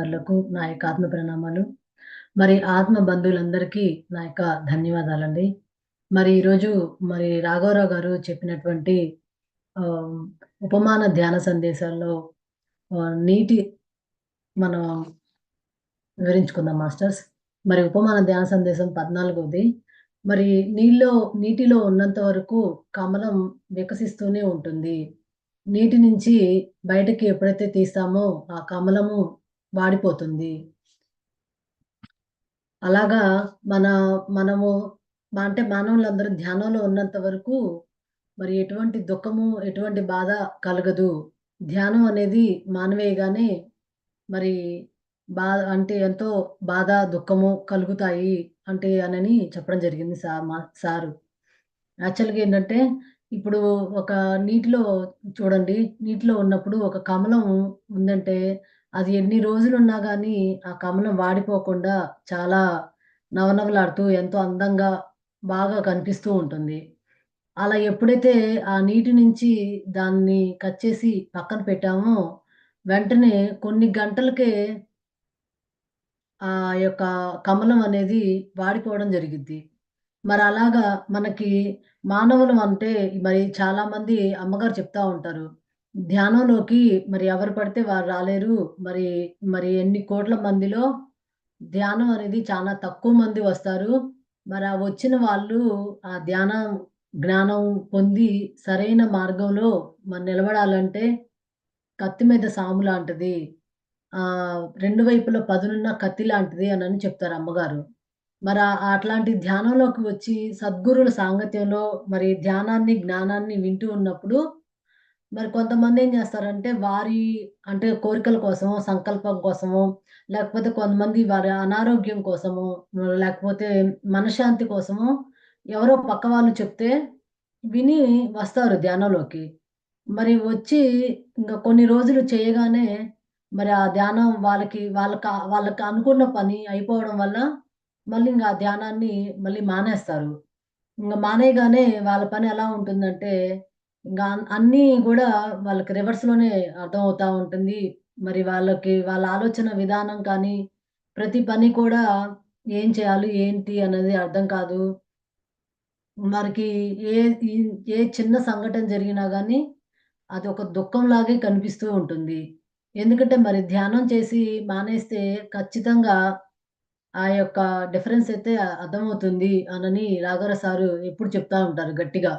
వారులకు నా యొక్క ఆత్మ ప్రణామాలు. మరి ఆత్మ బంధువులందరికీ నా యొక్క ధన్యవాదాలండి. మరి ఈరోజు మరి రాఘవరావు గారు చెప్పినటువంటి ఉపమాన ధ్యాన సందేశాల్లో నీటి మనం వివరించుకుందాం మాస్టర్స్. మరి ఉపమాన ధ్యాన సందేశం 14వది. మరి నీళ్ళో నీటిలో ఉన్నంత వరకు కమలం వికసిస్తూనే ఉంటుంది. నీటి నుంచి బయటకి ఎప్పుడైతే తీస్తామో ఆ కమలము వాడిపోతుంది. అలాగా మన మనము అంటే మానవులందరూ ధ్యానంలో ఉన్నంత వరకు మరి ఎటువంటి దుఃఖము, ఎటువంటి బాధ కలగదు. ధ్యానం అనేది మానవేయగానే మరి బా అంటే ఎంతో బాధ, దుఃఖము కలుగుతాయి అంటే అనని చెప్పడం జరిగింది సార్ మా సారు. యాక్చువల్‌గా ఏంటంటే ఇప్పుడు ఒక నీటిలో చూడండి. నీటిలో ఉన్నప్పుడు ఒక కమలం ఉందంటే అది ఎన్ని రోజులున్నా గానీ ఆ కమలం వాడిపోకుండా చాలా నవనవలాడుతూ ఎంతో అందంగా బాగా కనిపిస్తూ ఉంటుంది. అలా ఎప్పుడైతే ఆ నీటి నుంచి దాన్ని కట్ చేసి పక్కన పెట్టామో వెంటనే కొన్ని గంటలకే ఆ యొక్క కమలం అనేది వాడిపోవడం జరిగిద్ది. అలాగా మనకి మానవులం అంటే మరి చాలామంది అమ్మగారు చెప్తా ఉంటారు. ధ్యానంలోకి మరి ఎవరు పడితే వారు రాలేరు. మరి, మరి ఎన్ని కోట్ల మందిలో ధ్యానం అనేది చాలా తక్కువ మంది వస్తారు. మరి ఆ వచ్చిన వాళ్ళు ఆ ధ్యానం, జ్ఞానం పొంది సరైన మార్గంలో మరి నిలబడాలంటే కత్తి మీద సాము లాంటిది. ఆహ్, 2 వైపులా పదునున్న కత్తి లాంటిది అనని చెప్తారు అమ్మగారు. మరి అట్లాంటి ధ్యానంలోకి వచ్చి సద్గురుల సాంగత్యంలో మరి ధ్యానాన్ని, జ్ఞానాన్ని వింటూ ఉన్నప్పుడు మరి కొంతమంది ఏం చేస్తారంటే వారి అంటే కోరికల కోసము సంకల్పం కోసము లేకపోతే కొంతమంది వారి అనారోగ్యం కోసము లేకపోతే మనశ్శాంతి కోసము ఎవరో పక్క వాళ్ళు చెప్తే విని వస్తారు ధ్యానంలోకి. మరి వచ్చి ఇంకా కొన్ని రోజులు చేయగానే మరి ఆ ధ్యానం వాళ్ళకి వాళ్ళకి వాళ్ళకి అనుకున్న పని అయిపోవడం వల్ల మళ్ళీ ఇంకా ఆ ధ్యానాన్ని మళ్ళీ మానేస్తారు. ఇంకా మానేయగానే వాళ్ళ పని ఎలా ఉంటుందంటే ఇంకా అన్నీ కూడా వాళ్ళకి రివర్స్‌లోనే అర్థమవుతా ఉంటుంది. మరి వాళ్ళకి వాళ్ళ ఆలోచన విధానం కానీ, ప్రతి పని కూడా ఏం చేయాలి? ఏంటి? అనేది అర్థం కాదు. మనకి ఏ ఏ చిన్న సంఘటన జరిగినా కానీ అది ఒక దుఃఖం దుఃఖంలాగే కనిపిస్తూ ఉంటుంది. ఎందుకంటే మరి ధ్యానం చేసి మానేస్తే ఖచ్చితంగా ఆ యొక్క డిఫరెన్స్ అయితే అర్థమవుతుంది అనని రాఘర సారు ఎప్పుడు చెప్తా ఉంటారు గట్టిగా.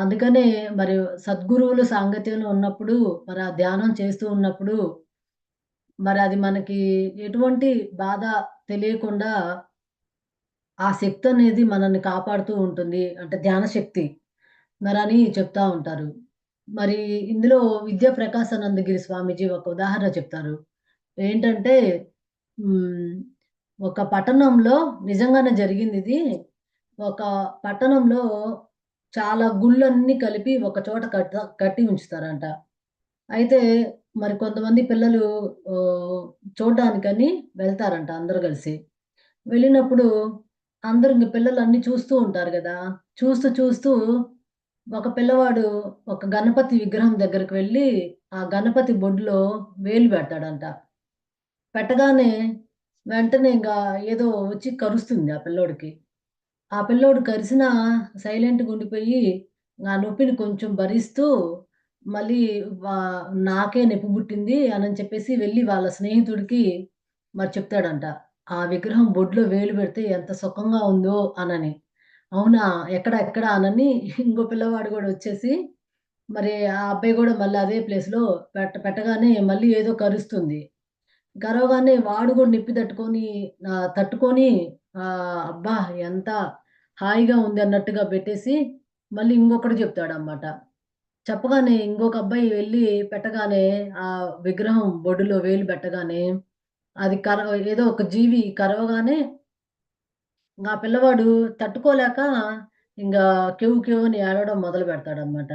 అందుకనే మరి సద్గురువులు సాంగత్యంలో ఉన్నప్పుడు మరి ఆ ధ్యానం చేస్తూ ఉన్నప్పుడు మరి అది మనకి ఎటువంటి బాధ తెలియకుండా ఆ శక్తి అనేది మనల్ని కాపాడుతూ ఉంటుంది. అంటే ధ్యాన శక్తి. మరి అని చెప్తా ఉంటారు. మరి ఇందులో విద్యా ప్రకాశానందగిరి స్వామీజీ ఒక ఉదాహరణ చెప్తారు. ఏంటంటే ఒక పట్టణంలో నిజంగానే జరిగింది ఇది ఒక పట్టణంలో చాలా గుళ్ళన్నీ కలిపి ఒక చోట కట్ట కట్టి ఉంచుతారంట. అయితే మరి కొంతమంది పిల్లలు చూడడానికని వెళ్తారంట అందరు కలిసి. వెళ్ళినప్పుడు అందరు ఇంక పిల్లలు అన్ని చూస్తూ ఉంటారు కదా చూస్తూ చూస్తూ ఒక పిల్లవాడు ఒక గణపతి విగ్రహం దగ్గరికి వెళ్ళి ఆ గణపతి బొడ్లో వేలు పెడతాడంట. పెట్టగానే వెంటనే ఇంకా ఏదో వచ్చి కరుస్తుంది ఆ పిల్లోడికి. ఆ పిల్లోడు కరిసిన సైలెంట్‌గా ఉండిపోయి ఆ నొప్పిని కొంచెం భరిస్తూ మళ్ళీ వా నాకే నొప్పి పుట్టింది అని చెప్పేసి వెళ్ళి వాళ్ళ స్నేహితుడికి మరి చెప్తాడంట. ఆ విగ్రహం బొడ్లో వేలు పెడితే ఎంత సుఖంగా ఉందో అనని. అవునా? ఎక్కడ? ఎక్కడ? అనని ఇంకో పిల్లవాడు గూడా వచ్చేసి మరి ఆ అబ్బాయి గూడా మళ్ళీ అదే ప్లేస్‌లో పెట్ట పెట్టగానే మళ్ళీ ఏదో కరుస్తుంది. కరవగానే వాడు గూడా నొప్పి తట్టుకొని ఆహ్, తట్టుకొని ఆహ్, అబ్బా! ఎంత హాయిగా ఉంది అన్నట్టుగా పెట్టేసి మళ్ళీ ఇంకొకటి చెప్తాడన్నమాట. చెప్పగానే ఇంకొక అబ్బాయి వెళ్ళి పెట్టగానే ఆ విగ్రహం బొడ్డులో వేలు పెట్టగానే అది కర ఏదో ఒక జీవి కరవగానే ఆ పిల్లవాడు తట్టుకోలేక ఇంకా కేవు కెవ్వు అని ఏడవడం మొదలు పెడతాడన్నమాట.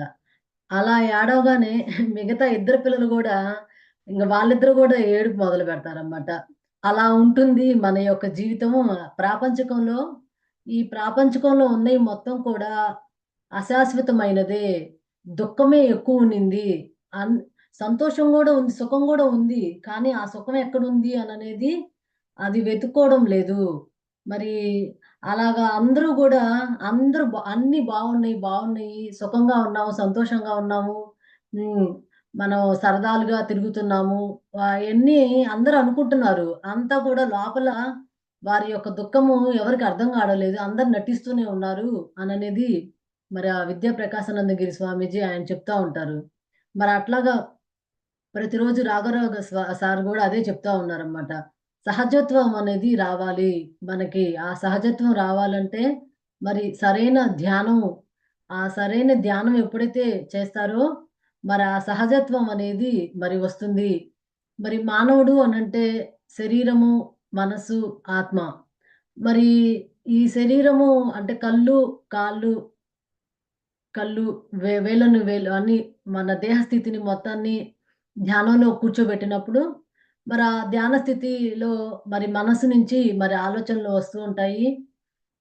అలా ఏడవగానే మిగతా ఇద్దరు పిల్లలు కూడా ఇంకా వాళ్ళిద్దరూ కూడా ఏడుపు మొదలు పెడతారనమాట అలా ఉంటుంది మన యొక్క జీవితము. ప్రాపంచకంలో ఈ ప్రాపంచకంలో ఉన్నాయి మొత్తం కూడా అశాశ్వతమైనదే. దుఃఖమే ఎక్కువ ఉండింది అన్ సంతోషం కూడా ఉంది, సుఖం కూడా ఉంది. కానీ ఆ సుఖం ఎక్కడుంది అనేది అది వెతుక్కోవడం లేదు. మరి అలాగా అందరూ కూడా అందరూ అన్ని అన్నీ బాగున్నాయి సుఖంగా ఉన్నాము, సంతోషంగా ఉన్నాము. మనం సరదాలుగా తిరుగుతున్నాము. అయన్నీ అందరూ అనుకుంటున్నారు. అంతా కూడా లోపల వారి యొక్క దుఃఖము ఎవరికి అర్థం కావడలేదు అందరు నటిస్తూనే ఉన్నారు అనేది మరి ఆ విద్యా ప్రకాశానందగిరి స్వామీజీ ఆయన చెప్తా ఉంటారు. మరి అట్లాగా ప్రతిరోజు రాఘవరావు సార్ కూడా అదే చెప్తా ఉన్నారనమాట. సహజత్వం అనేది రావాలి. మనకి ఆ సహజత్వం రావాలంటే మరి సరైన ధ్యానం, ఆ సరైన ధ్యానం ఎప్పుడైతే చేస్తారో మరి ఆ సహజత్వం అనేది మరి వస్తుంది. మరి మానవుడు అనంటే శరీరము, మనసు, ఆత్మ. మరి ఈ శరీరము అంటే కళ్ళు, కాళ్ళు కళ్ళు, వే వేలను వేలు అన్నీ మన దేహ స్థితిని మొత్తాన్ని ధ్యానంలో కూర్చోబెట్టినప్పుడు, మరి ఆ ధ్యాన స్థితిలో మరి మనసు నుంచి మరి ఆలోచనలు వస్తూ ఉంటాయి.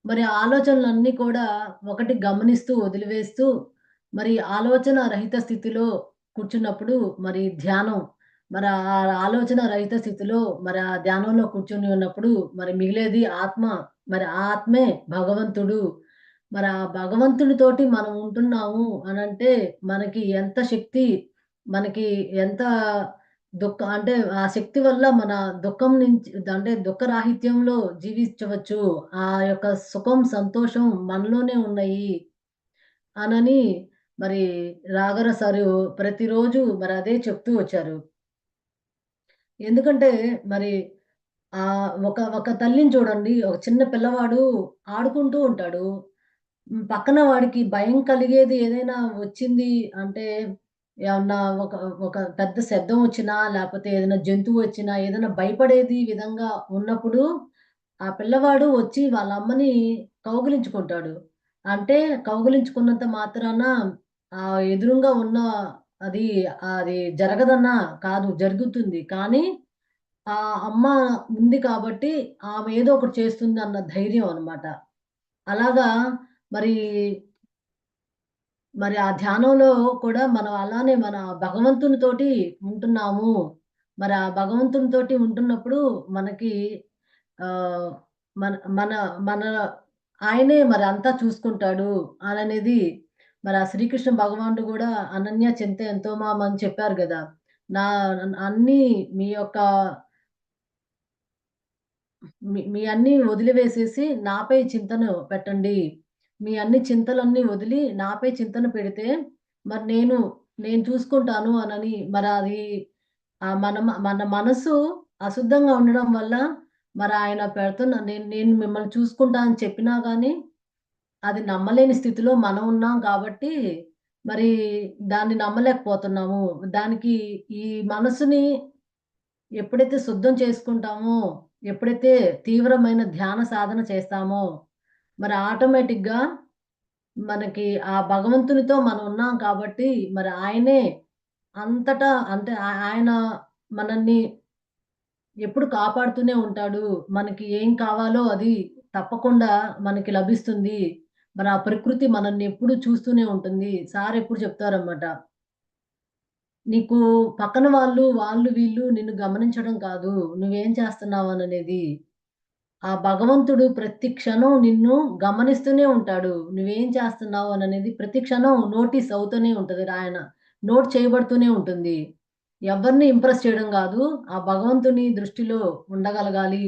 మరి ఆ ఆలోచనలన్నీ కూడా ఒకటి గమనిస్తూ, వదిలివేస్తూ, మరి ఆలోచన రహిత స్థితిలో కూర్చున్నప్పుడు మరి ధ్యానం, మరి ఆ ఆలోచన రహిత స్థితిలో మరి ఆ ధ్యానంలో కూర్చొని ఉన్నప్పుడు మరి మిగిలేది ఆత్మ. మరి ఆ ఆత్మే భగవంతుడు. మరి ఆ భగవంతుడితోటి మనం ఉంటున్నాము అనంటే మనకి ఎంత శక్తి, మనకి ఎంత దుఃఖ అంటే ఆ శక్తి వల్ల మన దుఃఖం నుంచి అంటే దుఃఖరాహిత్యంలో జీవించవచ్చు. ఆ యొక్క సుఖం, సంతోషం మనలోనే ఉన్నాయి అనని మరి రాఘర సారు ప్రతిరోజు మరి అదే చెప్తూ వచ్చారు. ఎందుకంటే మరి ఆ ఒక ఒక తల్లిని చూడండి. ఒక చిన్న పిల్లవాడు ఆడుకుంటూ ఉంటాడు. పక్కన వాడికి భయం కలిగేది ఏదైనా వచ్చింది అంటే, ఏమన్నా ఒక ఒక పెద్ద శబ్దం వచ్చినా, లేకపోతే ఏదైనా జంతువు వచ్చినా, ఏదైనా భయపడేది విధంగా ఉన్నప్పుడు, ఆ పిల్లవాడు వచ్చి వాళ్ళ అమ్మని కౌగిలించుకుంటాడు. అంటే కౌగిలించుకున్నంత మాత్రాన ఆ ఎదురుంగా ఉన్న అది అది జరగదన్నా కాదు, జరుగుతుంది. కానీ ఆ అమ్మ ఉంది కాబట్టి ఆమె ఏదో ఒకటి చేస్తుంది అన్న ధైర్యం అనమాట అలాగా మరి, మరి ఆ ధ్యానంలో కూడా మనం అలానే మన భగవంతునితోటి ఉంటున్నాము. మరి ఆ భగవంతునితోటి ఉంటున్నప్పుడు మనకి మన మన మన ఆయనే మరి అంతా చూసుకుంటాడు అననేది మరి ఆ శ్రీకృష్ణ భగవానుడు కూడా అనన్య చింత ఎంతో మామని చెప్పారు కదా నా అన్ని మీ యొక్క మీ మీ వదిలివేసేసి నాపై చింతను పెట్టండి. మీ అన్ని చింతలన్నీ వదిలి నాపై చింతన పెడితే మరి నేను, నేను చూసుకుంటాను అనని మరి అది మన మన మనసు అశుద్ధంగా ఉండడం వల్ల మరి ఆయన పెడుతున్న నేను నేను మిమ్మల్ని చూసుకుంటా అని చెప్పినా కానీ అది నమ్మలేని స్థితిలో మనం ఉన్నాం కాబట్టి, మరి దాన్ని నమ్మలేకపోతున్నాము. దానికి ఈ మనసుని ఎప్పుడైతే శుద్ధం చేసుకుంటామో, ఎప్పుడైతే తీవ్రమైన ధ్యాన సాధన చేస్తామో, మరి ఆటోమేటిక్‌గా మనకి ఆ భగవంతునితో మనం ఉన్నాం కాబట్టి, మరి ఆయనే అంతటా అంటే ఆయన మనల్ని ఎప్పుడు కాపాడుతూనే ఉంటాడు. మనకి ఏం కావాలో అది తప్పకుండా మనకి లభిస్తుంది. మరి ఆ ప్రకృతి మనల్ని ఎప్పుడు చూస్తూనే ఉంటుంది. సార్ ఎప్పుడు చెప్తారన్నమాట. నీకు పక్కన వాళ్ళు, వాళ్ళు వీళ్ళు నిన్ను గమనించడం కాదు. నువ్వేం చేస్తున్నావు అనేది ఆ భగవంతుడు ప్రతి క్షణం నిన్ను గమనిస్తూనే ఉంటాడు. నువ్వేం చేస్తున్నావు అనేది ప్రతి క్షణం నోటీస్ అవుతూనే ఉంటుంది ఆయన నోట్ చేయబడుతూనే ఉంటుంది. ఎవరిని ఇంప్రెస్ చేయడం కాదు ఆ భగవంతుని దృష్టిలో ఉండగలగాలి.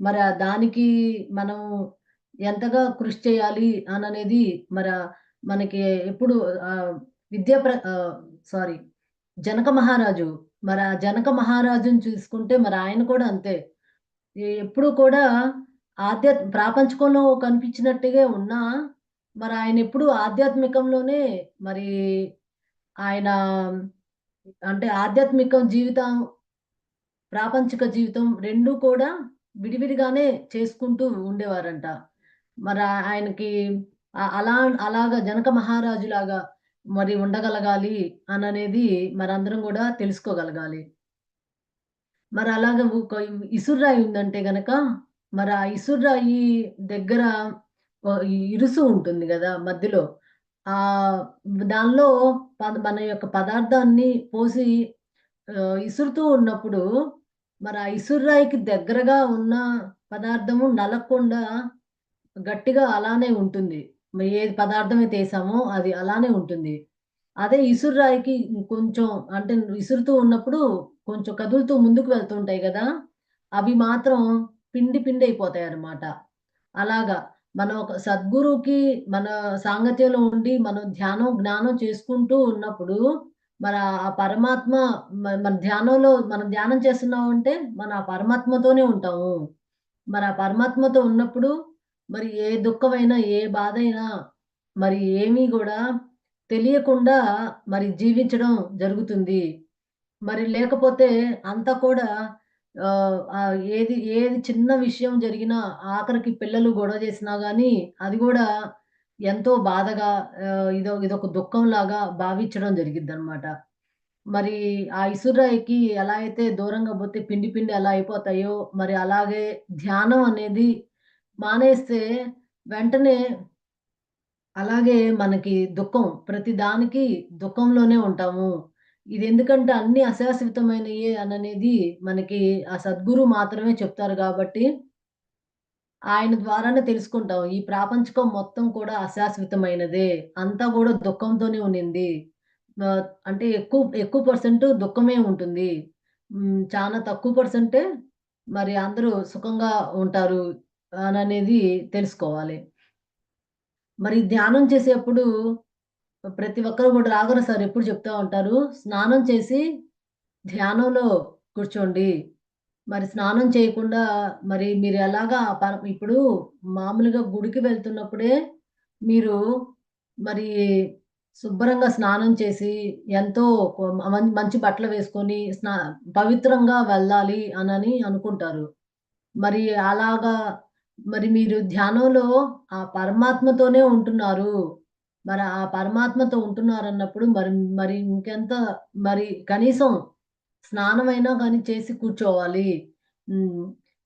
మరి దానికి మనం ఎంతగా కృషి చేయాలి అననేది మరి మనకి ఎప్పుడు విద్యా ప్ర సారీ జనక మహారాజు. మరి ఆ జనక మహారాజుని చూసుకుంటే మరి ఆయన కూడా అంతే. ఎప్పుడు కూడా ఆధ్యాత్ ప్రాపంచకంలో కనిపించినట్టుగా ఉన్నా, మరి ఆయన ఎప్పుడు ఆధ్యాత్మికంలోనే మరి ఆయన అంటే ఆధ్యాత్మికం జీవితం, ప్రాపంచిక జీవితం రెండూ కూడా విడివిడిగానే చేసుకుంటూ ఉండేవారంట. మరి ఆయనకి అలా అలాగా జనక మహారాజులాగా మరి ఉండగలగాలి అని అనేది మరందరం కూడా తెలుసుకోగలగాలి. మరి అలాగా ఇసుర్రాయి ఉందంటే గనక, మరి ఆ ఇసుర్రాయి దగ్గర ఇరుసు ఉంటుంది కదా మధ్యలో. ఆ దానిలో పద మన యొక్క పదార్థాన్ని పోసి ఇసురుతూ ఉన్నప్పుడు మరి ఆ ఇసుర్రాయికి దగ్గరగా ఉన్న పదార్థము నలకొండ గట్టిగా అలానే ఉంటుంది. మరి ఏది పదార్థం అయితే వేసామో అది అలానే ఉంటుంది. అదే ఇసురు రాయికి కొంచెం అంటే విసురుతూ ఉన్నప్పుడు కొంచెం కదులుతూ ముందుకు వెళ్తుంటాయి కదా అవి మాత్రం పిండి పిండి అయిపోతాయన్నమాట. అలాగా మనం ఒక సద్గురువుకి మన సాంగత్యంలో ఉండి మనం ధ్యానం, జ్ఞానం చేసుకుంటూ ఉన్నప్పుడు మన ఆ పరమాత్మ మన ధ్యానంలో మనం ధ్యానం చేస్తున్నాం అంటే మన ఆ పరమాత్మతోనే ఉంటాము. మన ఆ పరమాత్మతో ఉన్నప్పుడు మరి ఏ దుఃఖమైనా, ఏ బాధైనా మరి ఏమీ కూడా తెలియకుండా మరి జీవించడం జరుగుతుంది. మరి లేకపోతే అంతా కూడా ఏది ఏది చిన్న విషయం జరిగినా ఆఖరికి పిల్లలు గొడవ చేసినా కానీ అది కూడా ఎంతో బాధగా ఇదో ఇదొక దుఃఖంలాగా భావించడం జరిగిద్దనమాట. మరి ఆ ఇసురాయికి ఎలా అయితే దూరంగా పోతే పిండి పిండి ఎలా అయిపోతాయో, మరి అలాగే ధ్యానం అనేది మానేస్తే వెంటనే అలాగే మనకి దుఃఖం ప్రతి దానికి దుఃఖంలోనే ఉంటాము. ఇది ఎందుకంటే అన్ని అశాశ్వతమైనయే అననేది మనకి ఆ సద్గురు మాత్రమే చెప్తారు కాబట్టి ఆయన ద్వారానే తెలుసుకుంటాం. ఈ ప్రాపంచకం మొత్తం కూడా అశాశ్వతమైనదే. అంతా కూడా దుఃఖంతోనే ఉన్నింది అంటే ఎక్కువ ఎక్కువ పర్సెంట్ దుఃఖమే ఉంటుంది. చాలా తక్కువ పర్సెంటే మరి అందరూ సుఖంగా ఉంటారు అనేది తెలుసుకోవాలి. మరి ధ్యానం చేసేప్పుడు ప్రతి ఒక్కరు కూడా రాఘవ సార్ ఎప్పుడు చెప్తూ ఉంటారు. స్నానం చేసి ధ్యానంలో కూర్చోండి. మరి స్నానం చేయకుండా మరి మీరు ఎలాగా ప ఇప్పుడు మామూలుగా గుడికి వెళ్తున్నప్పుడే మీరు మరి శుభ్రంగా స్నానం చేసి ఎంతో మంచి బట్టలు వేసుకొని స్నా పవిత్రంగా వెళ్ళాలి అనని అనుకుంటారు. మరి అలాగా మరి మీరు ధ్యానంలో ఆ పరమాత్మతోనే ఉంటున్నారు. మరి ఆ పరమాత్మతో ఉంటున్నారు అన్నప్పుడు మరి మరి ఇంకెంత మరి కనీసం స్నానమైనా కానీ చేసి కూర్చోవాలి.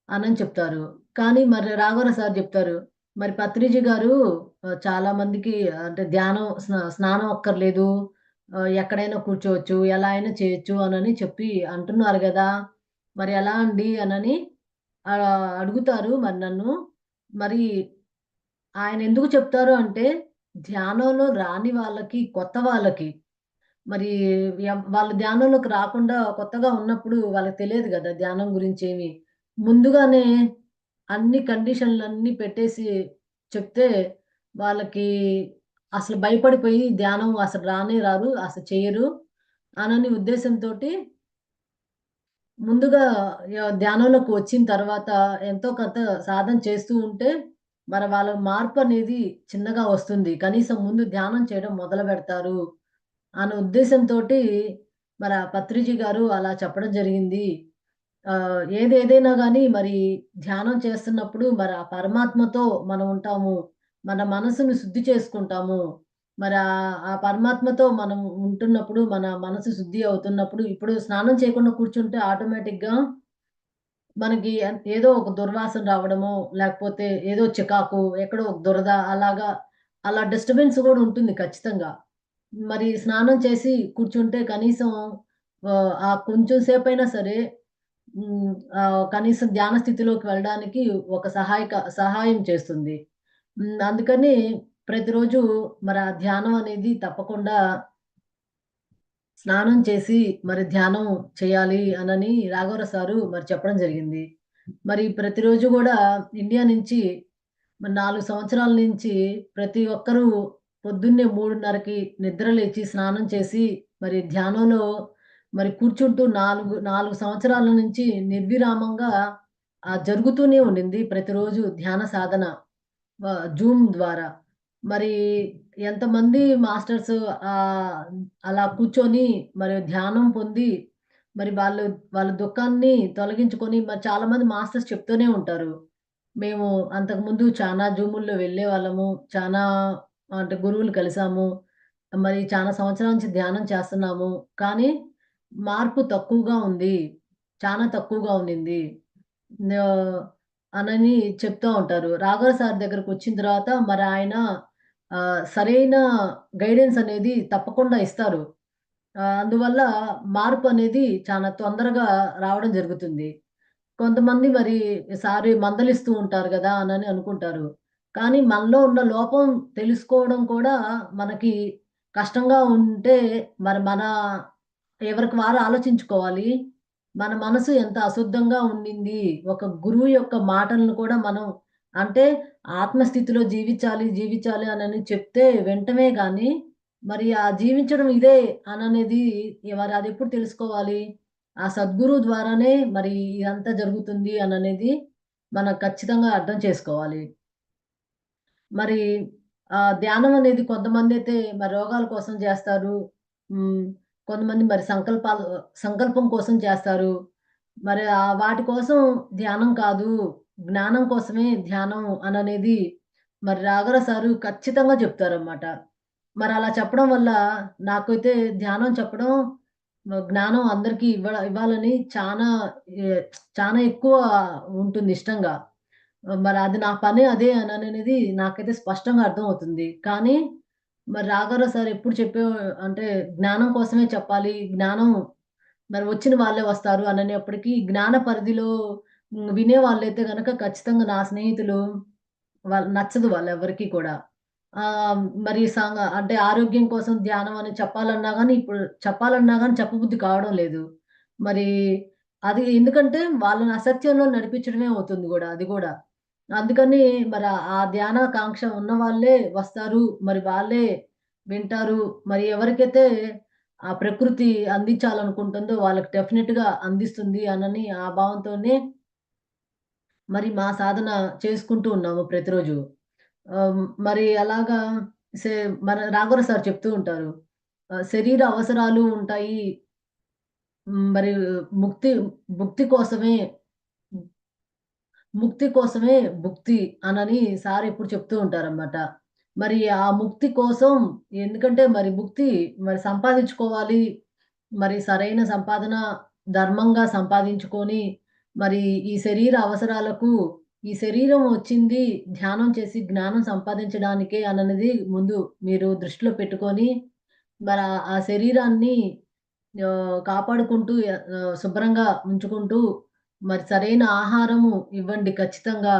అని చెప్తారు. కానీ మరి రాఘవర సార్ చెప్తారు మరి పత్రిజీ గారు చాలా మందికి అంటే ధ్యానం స్నా స్నానం అక్కర్లేదు. ఎక్కడైనా కూర్చోవచ్చు. ఎలా అయినా చేయొచ్చు అనని చెప్పి అంటున్నారు కదా మరి ఎలా అండి అనని అడుగుతారు మరి నన్ను. మరి ఆయన ఎందుకు చెప్తారు అంటే, ధ్యానంలో రాని వాళ్ళకి, కొత్త వాళ్ళకి మరి వాళ్ళ ధ్యానంలోకి రాకుండా కొత్తగా ఉన్నప్పుడు వాళ్ళకి తెలియదు కదా ధ్యానం గురించి ఏమి ముందుగానే అన్ని కండిషన్‌లన్నీ పెట్టేసి చెప్తే వాళ్ళకి అసలు భయపడిపోయి ధ్యానం అసలు రానే రారు. అసలు చేయరు అనని ఉద్దేశంతో ముందుగా ధ్యానంలోకి వచ్చిన తర్వాత ఎంతో కొంత సాధన చేస్తూ ఉంటే, మరి వాళ్ళ మార్పు అనేది చిన్నగా వస్తుంది. కనీసం ముందు ధ్యానం చేయడం మొదలు పెడతారు అనే ఉద్దేశంతోటి మరి ఆ పత్రిజీ గారు అలా చెప్పడం జరిగింది. ఏది ఏదేదైనా కానీ మరి ధ్యానం చేస్తున్నప్పుడు మరి ఆ పరమాత్మతో మనం ఉంటాము. మన మనసును శుద్ధి చేసుకుంటాము. మరి ఆ పరమాత్మతో మనం ఉంటున్నప్పుడు మన మనసు శుద్ధి అవుతున్నప్పుడు ఇప్పుడు స్నానం చేయకుండా కూర్చుంటే ఆటోమేటిక్‌గా మనకి ఏదో ఒక దుర్వాసన రావడమో, లేకపోతే ఏదో చికాకు, ఎక్కడో ఒక దురద అలాగా అలా డిస్టర్బెన్స్ కూడా ఉంటుంది ఖచ్చితంగా. మరి స్నానం చేసి కూర్చుంటే కనీసం ఆ కొంచెం సేపైనా సరే కనీసం ధ్యాన స్థితిలోకి వెళ్ళడానికి ఒక సహాయక సహాయం చేస్తుంది. అందుకని ప్రతిరోజు మరి ఆ ధ్యానం అనేది తప్పకుండా స్నానం చేసి మరి ధ్యానం చేయాలి అనని రాఘవర సారు మరి చెప్పడం జరిగింది. మరి ప్రతిరోజు కూడా ఇండియా నుంచి మరి నాలుగు సంవత్సరాల నుంచి ప్రతి ఒక్కరూ పొద్దున్నే 3:30కి నిద్ర లేచి స్నానం చేసి మరి ధ్యానంలో మరి కూర్చుంటూ 4, 4 సంవత్సరాల నుంచి నిర్విరామంగా ఆ జరుగుతూనే ఉండింది ప్రతిరోజు ధ్యాన సాధన. జూమ్ ద్వారా. మరి ఎంతమంది మాస్టర్స్ అలా కూర్చొని మరి ధ్యానం పొంది, మరి వాళ్ళు వాళ్ళ దుఃఖాన్ని తొలగించుకొని మరి చాలామంది మాస్టర్స్ చెప్తూనే ఉంటారు. మేము అంతకుముందు చాలా జూముల్లో వెళ్ళే వాళ్ళము చాలా అంటే గురువులు కలిసాము. మరి చాలా సంవత్సరాల నుంచి ధ్యానం చేస్తున్నాము. కానీ మార్పు తక్కువగా ఉంది. చాలా తక్కువగా ఉండింది. అనని చెప్తూ ఉంటారు. రాఘవ సార్ దగ్గరకొచ్చిన తర్వాత మరి ఆయన సరైన గైడెన్స్ అనేది తప్పకుండా ఇస్తారు. అందువల్ల మార్పు అనేది చాలా తొందరగా రావడం జరుగుతుంది. కొంతమంది మరి సారి మందలిస్తూ ఉంటారు కదా అని అనుకుంటారు. కానీ మనలో ఉన్న లోపం తెలుసుకోవడం కూడా మనకి కష్టంగా ఉంటే మరి మన ఎవరికి వారు ఆలోచించుకోవాలి. మన మనసు ఎంత అశుద్ధంగా ఉండింది. ఒక గురువు యొక్క మాటలను కూడా మనం అంటే ఆత్మస్థితిలో జీవించాలి, జీవించాలి అని చెప్తే వెంటనే కానీ మరి ఆ జీవించడం ఇదే అననేది మరి అది ఎప్పుడు తెలుసుకోవాలి? ఆ సద్గురు ద్వారానే మరి ఇదంతా జరుగుతుంది అననేది మనం ఖచ్చితంగా అర్థం చేసుకోవాలి. మరి ఆ ధ్యానం అనేది కొంతమంది అయితే మరి రోగాల కోసం చేస్తారు కొంతమంది మరి సంకల్పాలు సంకల్పం కోసం చేస్తారు. మరి వాటి కోసం ధ్యానం కాదు, జ్ఞానం కోసమే ధ్యానం అనేది మరి రాఘర సారు ఖచ్చితంగా చెప్తారనమాట. అలా చెప్పడం వల్ల నాకైతే ధ్యానం చెప్పడం, జ్ఞానం అందరికీ ఇవ్వ ఇవ్వాలని చాలా చాలా ఎక్కువ ఉంటుంది ఇష్టంగా. మరి అది నా పని అదే అని అనేది నాకైతే స్పష్టంగా అర్థమవుతుంది. కానీ మరి రాఘవరావు సార్ ఎప్పుడు చెప్పే అంటే జ్ఞానం కోసమే చెప్పాలి. జ్ఞానం మరి వచ్చిన వాళ్ళే వస్తారు అననేప్పటికీ జ్ఞాన పరిధిలో హ్మ్. అయితే కనుక ఖచ్చితంగా నా స్నేహితులు వాళ్ళు నచ్చదు వాళ్ళెవ్వరికీ కూడా. మరి సంగ అంటే ఆరోగ్యం కోసం ధ్యానం అని చెప్పాలన్నా కానీ ఇప్పుడు చెప్పాలన్నా కానీ చెప్పబుద్ధి కావడం లేదు. మరి అది ఎందుకంటే వాళ్ళని అసత్యంలో నడిపించడమే అవుతుంది కూడా అది కూడా అందుకని మరి ఆ ధ్యానాకాంక్ష ఉన్నవాళ్ళే వస్తారు. మరి వాళ్ళే వింటారు. మరి ఎవరికైతే ఆ ప్రకృతి అందించాలనుకుంటుందో వాళ్ళకి డెఫినిట్‌గా అందిస్తుంది అనని ఆ భావంతోనే మరి మా సాధన చేసుకుంటూ ఉన్నాము ప్రతిరోజు. మరి అలాగా సే మన రాఘవర సార్ చెప్తూ ఉంటారు. శరీర అవసరాలు ఉంటాయి. మరి ముక్తి భుక్తి కోసమే ముక్తి కోసమే భుక్తి అనని సార్ ఎప్పుడు చెప్తూ ఉంటారన్నమాట మరి ఆ ముక్తి కోసం ఎందుకంటే మరి భుక్తి మరి సంపాదించుకోవాలి. మరి సరైన సంపాదన ధర్మంగా సంపాదించుకొని, మరి ఈ శరీర అవసరాలకు ఈ శరీరం వచ్చింది ధ్యానం చేసి జ్ఞానం సంపాదించడానికే అన్నది ముందు మీరు దృష్టిలో పెట్టుకొని, మరి ఆ శరీరాన్ని కాపాడుకుంటూ శుభ్రంగా ఉంచుకుంటూ, మరి సరైన ఆహారము ఇవ్వండి ఖచ్చితంగా.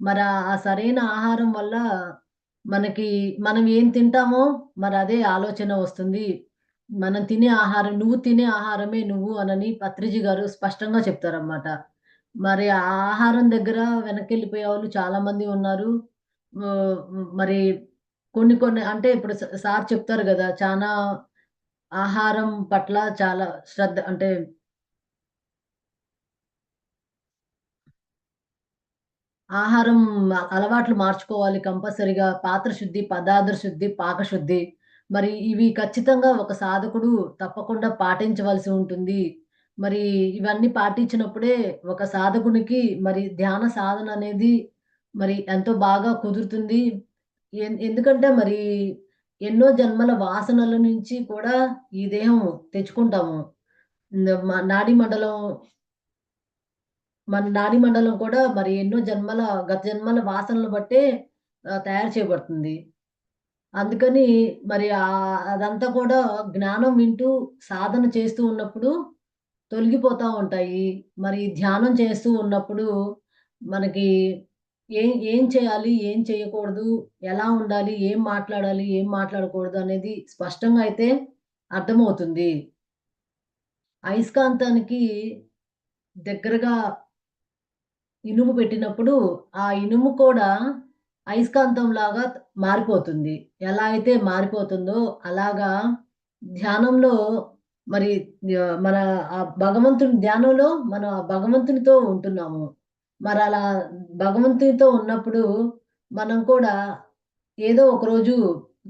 మరి ఆ సరైన ఆహారం వల్ల మనకి మనం ఏం తింటామో మరి అదే ఆలోచన వస్తుంది. మనం తినే ఆహారం నువ్వు తినే ఆహారమే నువ్వు అనని పత్రిజీ గారు స్పష్టంగా చెప్తారన్నమాట మరి ఆ ఆహారం దగ్గర వెనక్కెళ్ళిపోయేవాళ్ళు చాలామంది ఉన్నారు. మంది ఉన్నారు మరి కొన్ని కొన్ని అంటే ఇప్పుడు సార్ చెప్తారు కదా చాలా ఆహారం పట్ల చాలా శ్రద్ధ అంటే ఆహారం అలవాట్లు మార్చుకోవాలి కంపల్సరీగా. పాత్ర శుద్ధి, పదార్థ శుద్ధి, పాకశుద్ధి. మరి ఇవి ఖచ్చితంగా ఒక సాధకుడు తప్పకుండా పాటించవలసి ఉంటుంది. మరి ఇవన్నీ పాటించినప్పుడే ఒక సాధకునికి మరి ధ్యాన సాధన అనేది మరి ఎంతో బాగా కుదురుతుంది. ఎన్ ఎందుకంటే మరి ఎన్నో జన్మల వాసనల నుంచి కూడా ఈ దేహం తెచ్చుకుంటాము. నాడీ మండలం మన నాడీ మండలం కూడా మరి ఎన్నో జన్మల గత జన్మల వాసనలు బట్టే తయారు చేయబడుతుంది. అందుకని మరి అదంతా కూడా జ్ఞానం వింటూ సాధన చేస్తూ ఉన్నప్పుడు తొలగిపోతూ ఉంటాయి. మరి ధ్యానం చేస్తూ ఉన్నప్పుడు మనకి ఏం ఏం చేయాలి? ఏం చేయకూడదు? ఎలా ఉండాలి? ఏం మాట్లాడాలి? ఏం మాట్లాడకూడదు? అనేది స్పష్టంగా అయితే అర్థమవుతుంది. అయస్కాంతానికి దగ్గరగా ఇనుము పెట్టినప్పుడు, ఆ ఇనుము కూడా అయస్కాంతం లాగా మారిపోతుంది. ఎలా అయితే మారిపోతుందో, అలాగా ధ్యానంలో మరి మన ఆ భగవంతుని ధ్యానంలో మన భగవంతునితో ఉంటున్నాము. మరి అలా భగవంతునితో ఉన్నప్పుడు మనం కూడా ఏదో ఒకరోజు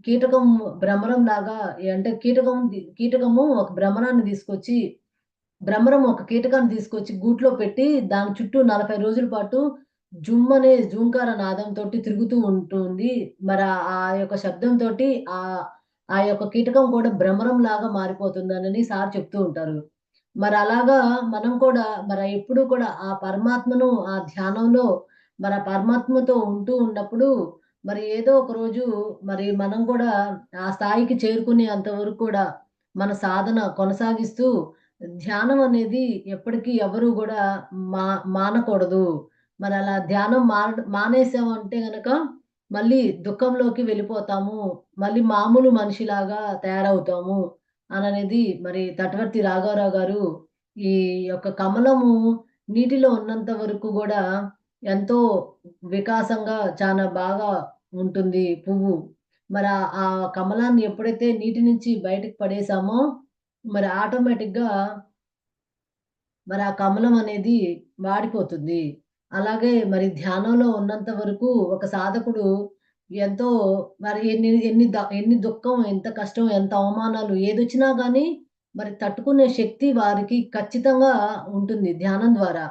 కీటకం భ్రమరం లాగా అంటే కీటకం కీటకము ఒక భ్రమరాన్ని తీసుకొచ్చి భ్రమరం ఒక కీటకాన్ని తీసుకొచ్చి గూట్లో పెట్టి, దాని చుట్టూ 40 రోజుల పాటు జుమ్ అనే జూంకార నాదంతో తిరుగుతూ ఉంటుంది. మరి ఆ యొక్క శబ్దంతో ఆ ఆ యొక్క కీటకం కూడా భ్రమరం లాగా మారిపోతుందనని సార్ చెప్తూ ఉంటారు. మరి అలాగా మనం కూడా మరి ఎప్పుడు కూడా ఆ పరమాత్మను ఆ ధ్యానంలో మరి ఆ పరమాత్మతో ఉంటూ ఉన్నప్పుడు, మరి ఏదో ఒక రోజు మరి మనం కూడా ఆ స్థాయికి చేరుకునే అంతవరకు కూడా మన సాధన కొనసాగిస్తూ ధ్యానం అనేది ఎప్పటికీ ఎవరు కూడా మా మానకూడదు. మరి అలా ధ్యానం మాన మానేసామంటే గనక మళ్ళీ దుఃఖంలోకి వెళ్ళిపోతాము. మళ్ళీ మామూలు మనిషిలాగా తయారవుతాము అని అనేది మరి తటవర్తి రాఘవరావు గారు ఈ యొక్క కమలము నీటిలో ఉన్నంత వరకు కూడా ఎంతో వికాసంగా చాలా బాగా ఉంటుంది పువ్వు. మరి ఆ కమలాన్ని ఎప్పుడైతే నీటి నుంచి బయటకు పడేసామో మరి ఆటోమేటిక్‌గా మరి ఆ కమలం అనేది వాడిపోతుంది. అలాగే మరి ధ్యానంలో ఉన్నంత వరకు ఒక సాధకుడు ఎంతో మరి ఎన్ని ఎన్ని ఎన్ని దుఃఖం, ఎంత కష్టం, ఎంత అవమానాలు ఏదొచ్చినా కానీ మరి తట్టుకునే శక్తి వారికి ఖచ్చితంగా ఉంటుంది ధ్యానం ద్వారా.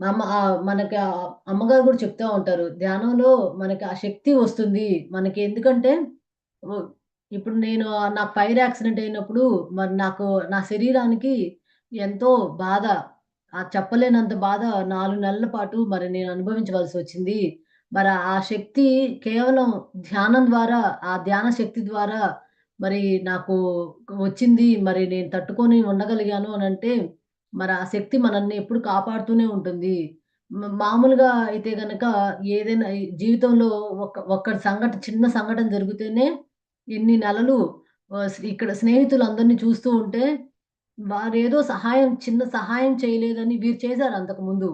అమ్మ మనకి అమ్మగారు కూడా చెప్తూ ఉంటారు. ధ్యానంలో మనకి ఆ శక్తి వస్తుంది. మనకి ఎందుకంటే ఇప్పుడు నేను నాకు ఫైర్ యాక్సిడెంట్ అయినప్పుడు మరి నాకు నా శరీరానికి ఎంతో బాధ. ఆ చెప్పలేనంత బాధ నాలుగు నెలల పాటు మరి నేను అనుభవించవలసి వచ్చింది మరి ఆ శక్తి కేవలం ధ్యానం ద్వారా, ఆ ధ్యాన శక్తి ద్వారా మరి నాకు వచ్చింది. మరి నేను తట్టుకొని ఉండగలిగాను అని అంటే మరి ఆ శక్తి మనల్ని ఎప్పుడు కాపాడుతూనే ఉంటుంది. మామూలుగా అయితే గనక ఏదైనా జీవితంలో ఒక ఒక్క సంఘటన చిన్న సంఘటన జరిగితేనే ఇన్ని నెలలు ఇక్కడ స్నేహితులందరిని చూస్తూ ఉంటే వారేదో సహాయం చిన్న సహాయం చేయలేదని వీరు చేశారు అంతకుముందు.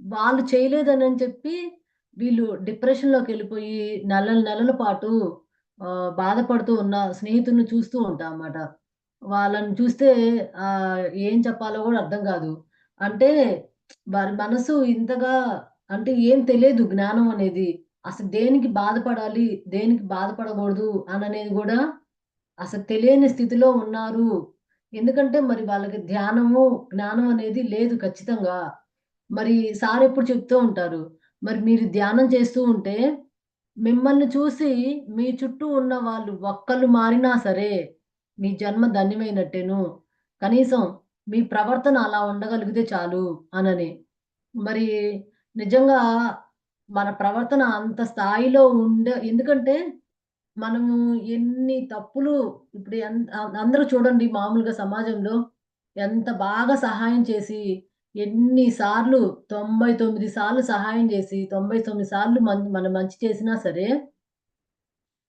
వాళ్ళు చేయలేదని చెప్పి వీళ్ళు డిప్రెషన్లోకి వెళ్ళిపోయి నెలల నెలల పాటు బాధపడుతూ ఉన్న స్నేహితుడిని చూస్తూ ఉంటామన్నమాట. వాళ్ళని చూస్తే ఏం చెప్పాలో కూడా అర్థం కాదు అంటే వారి మనసు ఇంతగా అంటే ఏం తెలియదు జ్ఞానం అనేది. అసలు దేనికి బాధపడాలి, దేనికి బాధపడగూడదు అననేది కూడా అసలు తెలియని స్థితిలో ఉన్నారు. ఎందుకంటే మరి వాళ్ళకి ధ్యానము, జ్ఞానం అనేది లేదు ఖచ్చితంగా. మరి సార్ ఎప్పుడు చెప్తూ ఉంటారు. మరి మీరు ధ్యానం చేస్తూ ఉంటే, మిమ్మల్ని చూసి మీ చుట్టూ ఉన్న వాళ్ళు ఒక్కళ్ళు మారినా సరే, మీ జన్మ ధన్యమైనట్టేను. కనీసం మీ ప్రవర్తన అలా ఉండగలిగితే చాలు అనని. మరి నిజంగా మన ప్రవర్తన అంత స్థాయిలో ఉండ ఎందుకంటే మనము ఎన్ని తప్పులు ఇప్పుడు ఎన్ అందరూ చూడండి మామూలుగా సమాజంలో ఎంత బాగా సహాయం చేసి, ఎన్ని సార్లు 99 సార్లు సహాయం చేసి, 99 సార్లు మన మనం మంచి చేసినా సరే,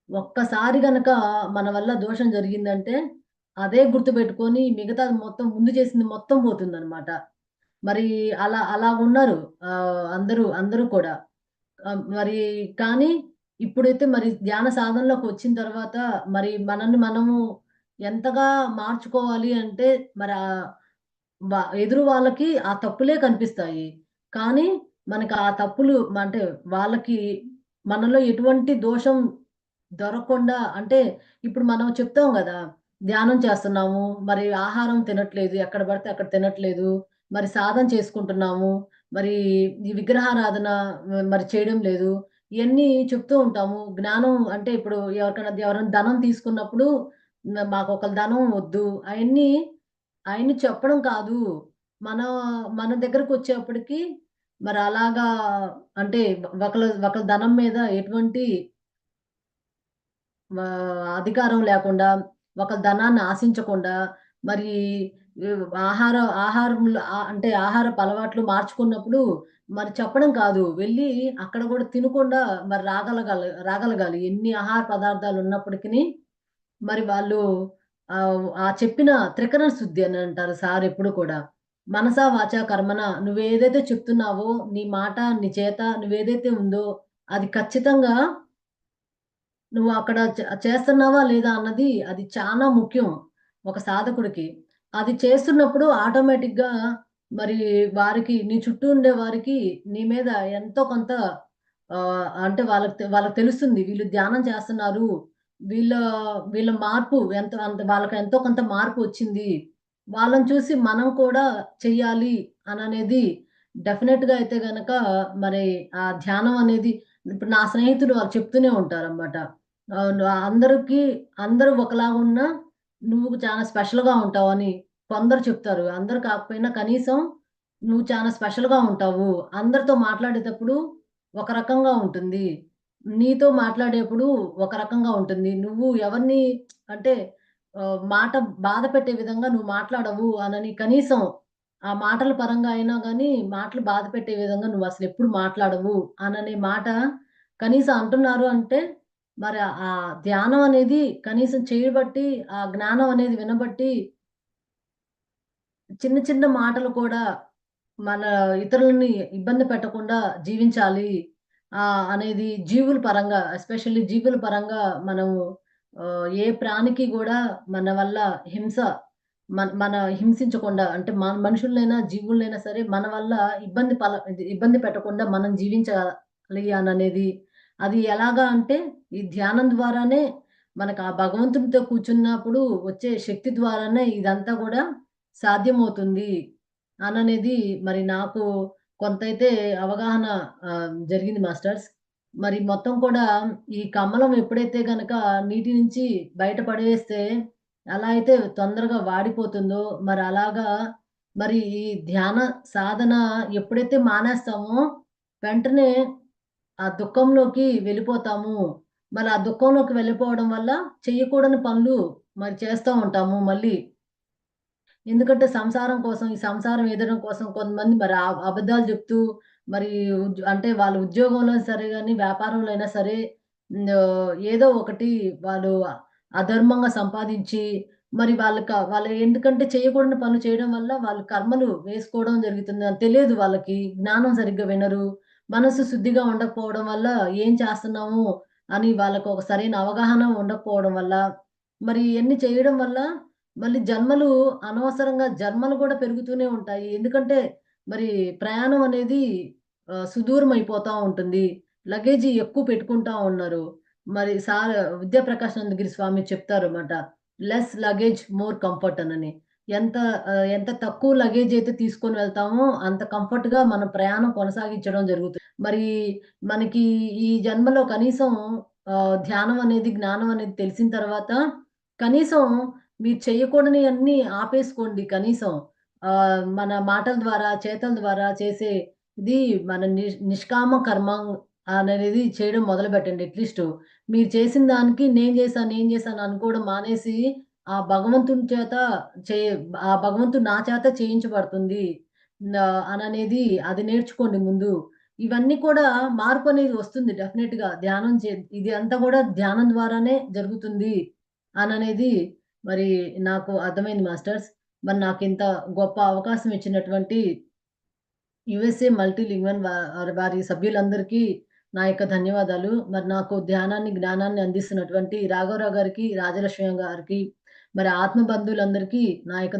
ఒక్కసారి గనక మన వల్ల దోషం జరిగిందంటే, అదే గుర్తుపెట్టుకొని మిగతా మొత్తం ముందు చేసింది మొత్తం పోతుందనమాట. మరి అలా అలాగున్నారు ఉన్నారు అందరూ అందరూ కూడా. మరి కానీ ఇప్పుడైతే మరి ధ్యాన సాధనలోకి వచ్చిన తర్వాత మరి మనల్ని మనము ఎంతగా మార్చుకోవాలి అంటే మరి ఆహ్, ఎదురు వాళ్ళకి ఆ తప్పులే కనిపిస్తాయి. కానీ మనకు ఆ తప్పులు అంటే వాళ్ళకి మనలో ఎటువంటి దోషం దొరకకుండా అంటే ఇప్పుడు మనం చెప్తాం కదా ధ్యానం చేస్తున్నాము. మరి ఆహారం తినట్లేదు. ఎక్కడ పడితే అక్కడ తినట్లేదు. మరి సాధన చేసుకుంటున్నాము. మరి ఈ విగ్రహారాధన మరి చేయడం లేదు. ఇవన్నీ చెప్తూ ఉంటాము. జ్ఞానం అంటే ఇప్పుడు ఎవరికైనా ఎవరైనా ధనం తీసుకున్నప్పుడు మాకు ఒక ధనం వద్దు. అవన్నీ ఆయన్ని చెప్పడం కాదు. మన మన దగ్గరకు దగ్గరకొచ్చేప్పటికి మరి అలాగా అంటే ఒకళ్ళ ఒకళ్ళ ధనం మీద ఎటువంటి అధికారం లేకుండా, ఒకళ్ళ ధనాన్ని ఆశించకుండా, మరి ఆహార ఆహారంలో అంటే ఆహారపు అలవాట్లు మార్చుకున్నప్పుడు మరి చెప్పడం కాదు. వెళ్ళి అక్కడ కూడా తినకుండా మరి రాగలగాలి రాగలగాలి. ఎన్ని ఆహార పదార్థాలు ఉన్నప్పటికీ మరి వాళ్ళు ఆ చెప్పిన త్రికరణ శుద్ధి అని అంటారు సార్ ఎప్పుడు కూడా. మనసా వాచ కర్మన నువ్వేదైతే చెప్తున్నావో నీ మాట, నీ చేత నువ్వేదైతే ఉందో అది ఖచ్చితంగా నువ్వు అక్కడ చేస్తున్నావా లేదా అన్నది అది చాలా ముఖ్యం. ఒక సాధకుడికి. అది చేస్తున్నప్పుడు ఆటోమేటిక్‌గా మరి వారికి నీ చుట్టూ ఉండే వారికి నీ మీద ఎంతో కొంత అంటే వాళ్ళకి వాళ్ళకి తెలుస్తుంది. వీళ్ళు ధ్యానం చేస్తున్నారు. వీళ్ళ వీళ్ళ మార్పు ఎంత అంత వాళ్ళకి ఎంతో కొంత మార్పు వచ్చింది. వాళ్ళని చూసి మనం కూడా చెయ్యాలి అనేది డెఫినెట్‌గా అయితే గనక మరి ఆ ధ్యానం అనేది ఇప్పుడు నా స్నేహితులు వాళ్ళు చెప్తూనే ఉంటారనమాట. అందరికీ అందరూ అందరూ ఒకలాగున్నా నువ్వు చాలా స్పెషల్‌గా ఉంటావని కొందరు చెప్తారు. అందరు కాకపోయినా కనీసం నువ్వు చాలా స్పెషల్‌గా ఉంటావు. అందరితో మాట్లాడేటప్పుడు ఒక రకంగా ఉంటుంది. నీతో మాట్లాడేప్పుడు ఒక రకంగా ఉంటుంది. నువ్వు ఎవరిని అంటే మాట బాధ పెట్టే విధంగా నువ్వు మాట్లాడవు అనని కనీసం ఆ మాటల పరంగా అయినా కానీ మాటలు బాధ పెట్టే విధంగా ఎప్పుడు మాట్లాడవు అననే మాట కనీసం అంటున్నారు అంటే, మరి ఆ ధ్యానం అనేది కనీసం చేయబట్టి, ఆ జ్ఞానం అనేది వినబట్టి చిన్న చిన్న మాటలు కూడా మన ఇతరులని ఇబ్బంది పెట్టకుండా జీవించాలి అనేది జీవుల పరంగా ఎస్పెషల్లీ జీవుల పరంగా మనం ఏ ప్రాణికి కూడా మన వల్ల హింస మన మన హింసించకుండా అంటే మన మనుషులైనా జీవులైనా సరే మన వల్ల ఇబ్బంది పల ఇబ్బంది పెట్టకుండా మనం జీవించాలి అననేది. అది ఎలాగా అంటే ఈ ధ్యానం ద్వారానే మనకు ఆ భగవంతునితో కూర్చున్నప్పుడు వచ్చే శక్తి ద్వారానే ఇదంతా కూడా సాధ్యమవుతుంది అననేది మరి నాకు కొంతైతే అవగాహన జరిగింది మాస్టర్స్. మరి మొత్తం కూడా ఈ కమలం ఎప్పుడైతే గనక నీటి నుంచి బయట పడేస్తే ఎలా అయితే తొందరగా వాడిపోతుందో మరి అలాగా మరి ఈ ధ్యాన సాధన ఎప్పుడైతే మానేస్తామో వెంటనే ఆ దుఃఖంలోకి వెళ్ళిపోతాము. మరి ఆ దుఃఖంలోకి వెళ్ళిపోవడం వల్ల చెయ్యకూడని పనులు మరి చేస్తూ ఉంటాము మళ్ళీ. ఎందుకంటే సంసారం కోసం, ఈ సంసారం ఎదడం కోసం కొంతమంది మరి అబద్ధాలు చెప్తూ మరి అంటే వాళ్ళ ఉద్యోగంలో సరే కానీ వ్యాపారంలో అయినా సరే ఏదో ఒకటి వాళ్ళు అధర్మంగా సంపాదించి మరి వాళ్ళకి వాళ్ళు ఎందుకంటే చేయకూడని పనులు చేయడం వల్ల వాళ్ళు కర్మలు వేసుకోవడం జరుగుతుంది. అని తెలియదు వాళ్ళకి. జ్ఞానం సరిగ్గా వినరు. మనసు శుద్ధిగా ఉండకపోవడం వల్ల ఏం చేస్తున్నాము అని వాళ్ళకు ఒక సరైన అవగాహన ఉండకపోవడం వల్ల మరి ఇవన్నీ చేయడం వల్ల మళ్ళీ జన్మలు అనవసరంగా జన్మలు కూడా పెరుగుతూనే ఉంటాయి. ఎందుకంటే, మరి ప్రయాణం అనేది సుదూరం అయిపోతూ ఉంటుంది. లగేజీ ఎక్కువ పెట్టుకుంటా ఉన్నారు. మరి సార్ విద్యాప్రకాష్ నందగిరి స్వామి చెప్తారన్నమాట. లెస్ లగేజ్ మోర్ కంఫర్ట్ అనని. ఎంత ఎంత తక్కువ లగేజ్ అయితే తీసుకొని వెళ్తామో అంత కంఫర్ట్‌గా మన ప్రయాణం కొనసాగించడం జరుగుతుంది. మరి మనకి ఈ జన్మలో కనీసం ధ్యానం అనేది, జ్ఞానం అనేది తెలిసిన తర్వాత కనీసం మీరు చేయకూడనియన్నీ ఆపేసుకోండి కనీసం. మన మాటల ద్వారా, చేతల ద్వారా చేసే ఇది మన నిష్ నిష్కామ కర్మం అనేది చేయడం మొదలుపెట్టండి అట్లీస్ట్ మీరు చేసిన దానికి నేను చేశాను, నేను చేశాను అనుకోవడం మానేసి, ఆ భగవంతుని చేత చే ఆ భగవంతుడు నా చేత చేయించబడుతుంది. అని అనేది అది నేర్చుకోండి ముందు. ఇవన్నీ కూడా మార్పు అనేది వస్తుంది డెఫినెట్‌గా. ధ్యానం చే ఇది అంతా కూడా ధ్యానం ద్వారానే జరుగుతుంది అనేది మరి నాకు అర్థమైంది మాస్టర్స్. మరి నాకు ఇంత గొప్ప అవకాశం ఇచ్చినటువంటి యూఎస్ఏ మల్టీలింగ్వల్ వా వారి సభ్యులందరికీ నా యొక్క ధన్యవాదాలు. మరి నాకు ధ్యానాన్ని, జ్ఞానాన్ని అందిస్తున్నటువంటి రాఘవరావు గారికి, రాజలక్ష్మి గారికి, మరి ఆత్మ బంధువులందరికీ నా యొక్క